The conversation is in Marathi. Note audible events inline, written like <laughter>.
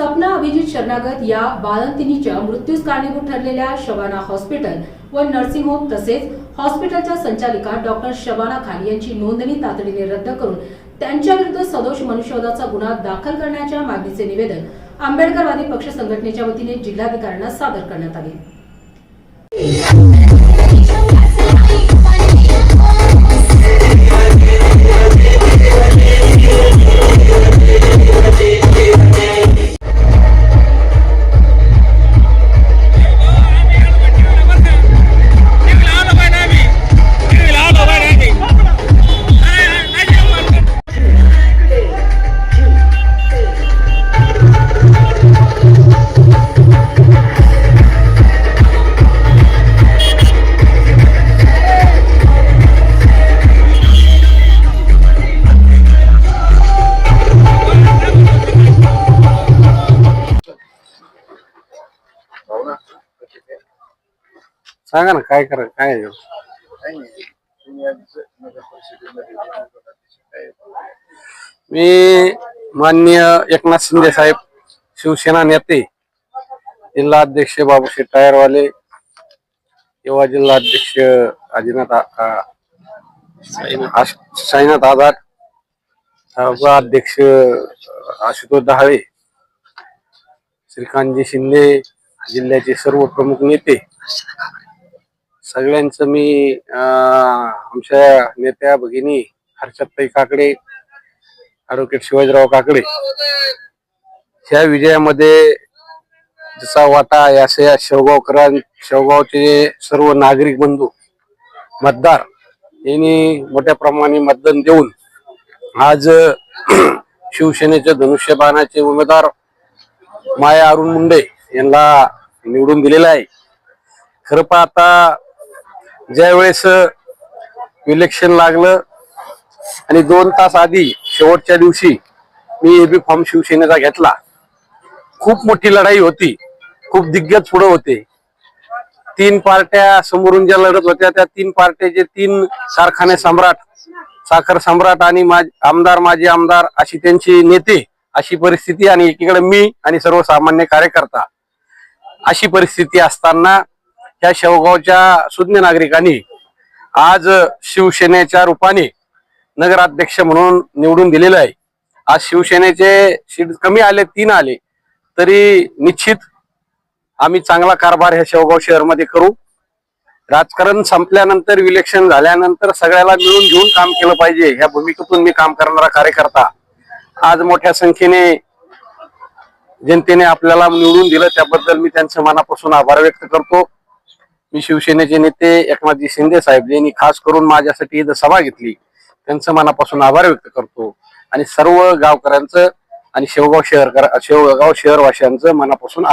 सपना अभिजित शरणागत या बाळंतिनीच्या मृत्यूस कारणीभूत ठरलेल्या शबाना हॉस्पिटल व नर्सिंग होम तसेच हॉस्पिटलच्या संचालिका डॉक्टर शबाना खान यांची नोंदणी तातडीने रद्द करून त्यांच्याविरुद्ध सदोष मनुष्यवधाचा गुन्हा दाखल करण्याच्या मागणीचे निवेदन आंबेडकरवादी पक्ष संघटनेच्या वतीने जिल्हाधिकाऱ्यांना सादर करण्यात आले. सांगा ना काय करा काय आहे? काही नाही तुम्ही आज नगर परिषदेमध्ये काय मी माननीय एकनाथ शिंदे साहेब शिवसेना नेते जिल्हा अध्यक्ष बाबूशेठ टायरवाले युवा जिल्हा अध्यक्ष आदिनाथ आ- आ- आश- साईनाथ आझाद उपा अध्यक्ष आशुतोष दहावे श्रीकांतजी शिंदे जिल्ह्याचे सर्व प्रमुख नेते सगळ्यांचं मी आमच्या नेत्या भगिनी हर्षदताई काकडे ॲडव्होकेट शिवाजीराव काकडे ह्या विजयामध्ये जसा वाटा आहे या शेवगावकरां शेवगावचे सर्व नागरिक बंधू मतदार यांनी मोठ्या प्रमाणे मतदान देऊन आज <clears throat> शिवसेनेचे धनुष्यबाणाचे उमेदवार माया अरुण मुंडे यांना निवडून दिलेला आहे. खरं पाहता ज्या वेळेस इलेक्शन लागलं आणि दोन तास आधी शेवटच्या दिवशी मी एबी फॉर्म शिवसेनेचा घेतला. खूप मोठी लढाई होती. खूप दिग्गज पुढे होते. तीन पार्ट्या समोरून ज्या लढत होत्या त्या तीन पार्ट्याचे तीन कारखाने सम्राट साखर सम्राट आणि आमदार माजी आमदार अशी त्यांची नेते अशी परिस्थिती आणि एकीकडे मी आणि सर्वसामान्य कार्यकर्ता अशी परिस्थिती असताना ह्या शेवगावच्या सुज्ञ नागरिकांनी आज शिवसेनेच्या रूपाने नगराध्यक्ष म्हणून निवडून दिलेलं आहे. आज शिवसेनेचे सीट कमी आले तीन आले तरी निश्चित आम्ही चांगला कारभार ह्या शेवगाव शहरमध्ये करू. राजकारण संपल्यानंतर इलेक्शन झाल्यानंतर सगळ्याला मिळून घेऊन काम केलं पाहिजे. ह्या भूमिकेतून मी काम करणारा कार्यकर्ता. आज मोठ्या संख्येने जनतेने आपल्याला निवडून दिलं त्याबद्दल मी त्यांचं मनापासून आभार व्यक्त करतो. मी शिवसेनेचे नेते एकनाथजी शिंदे साहेब यांनी खास करून माझ्यासाठी इथं सभा घेतली त्यांचं मनापासून आभार व्यक्त करतो. आणि सर्व गावकऱ्यांचं आणि शेवगाव शहर शेवगाव शहरवासियांचं मनापासून